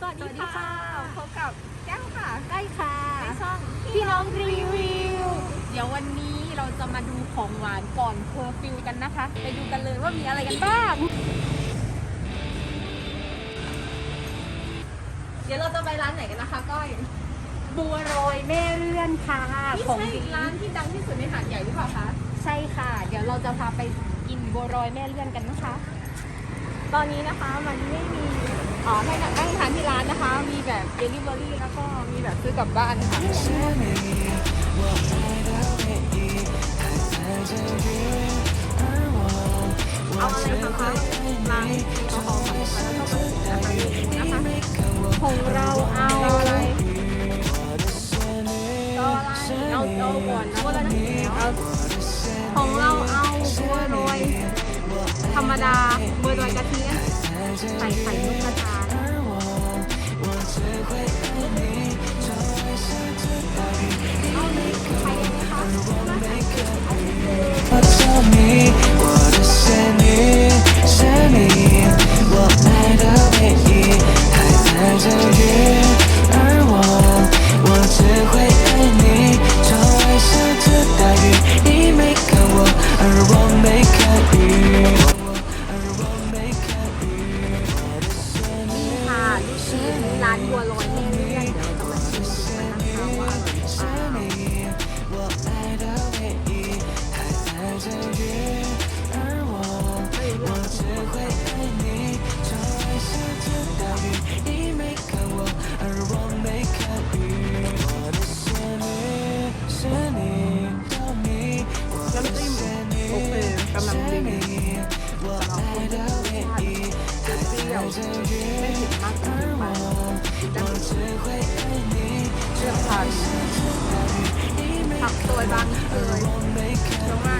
สวัสดีค่ะพบกับแก้วค่ะใกล้ค่ะในช่องพี่น้องรีวิว เดี๋ยววันนี้เราจะมาดูของหวานก่อนเคอร์ฟิวกันนะคะ ไปดูกันเลยว่ามีอะไรกันบ้าง เดี๋ยวเราจะไปร้านไหนกันนะคะก้อย บัวลอยแม่เรือนค่ะนี่ของใช่ดีร้านที่ดังที่สุดในหาดใหญ่หรือเปล่าคะ ใช่ค่ะ เดี๋ยวเราจะพาไปกินบัวลอยแม่เรือนกันนะคะ ตอนนี้นะคะมันไม่มี อ๋อให้นั่งทานที่ร้านนะคะ มีแบบเดลิเวอรี่แล้วก็มีแบบซื้อกลับบ้านค่ะเอาอะไรคะร้านเอาของแล้วก็นะคะของเราเอาอะไรก็อะไรเอาเอาก่อนนะว่าอะไรเอาของเราเอาบัวลอยธรรมดาบัวลอยกะทิ ใส่ไข่นกกระทาเอา ผักโดยบางเคยตรงง่ายค่ะ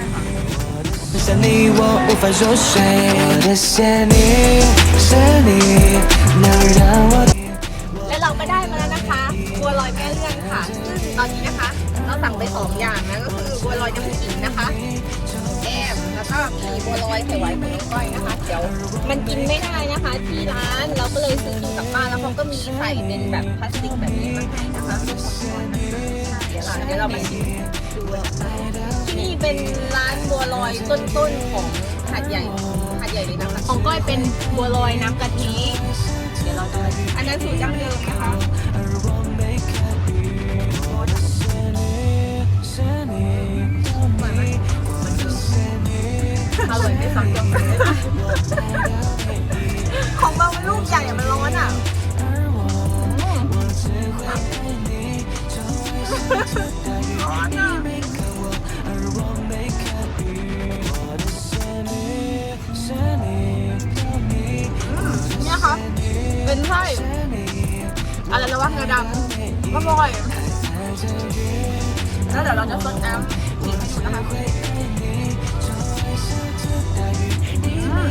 想你我无法入睡，我的想你是你，能让我。 และเราก็ได้มาแล้วนะคะ บัวลอยแม่เลื่อนค่ะ ซึ่งตอนนี้นะคะ เราสั่งไปสองอย่างนะก็คือบัวลอยน้ำขิงนะคะแก้มแล้วก็มีบัวลอยไข่หวานของน้องก้อยนะคะ เดี๋ยวมันกินไม่ได้นะคะ ที่ร้านเราก็เลยซื้อกินกลับบ้านแล้วเขาก็มีใส่เป็นแบบพลาสติกแบบนี้มาให้นะคะเดี๋ยวค่ะเดี๋ยวเรามาชิมดูที่นี่เป็นร้านบัวล อยต้นๆของหาดใหญ่หาดใหญ่เลยนะคะของก้อยเป็นบัวลอยน้ำกะทิเดี๋ยวเราจะอันนั้นสูตรดั้งเดิมนะคะอร่อยไม่ซ้ำเดิมของเรามันลูกใหญ่อะมันร้อนอะ นไส้อะไรนะวะงาดำอร่อยแล้วเดี๋ยวเราจะซดน้ำชิมให้ดูนะคะอืม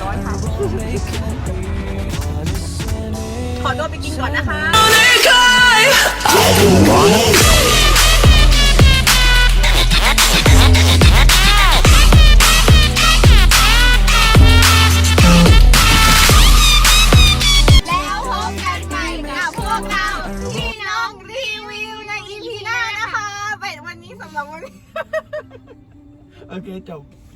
ร้อยค่ะขอตัวไปกินก่อนนะคะ ใน EP ห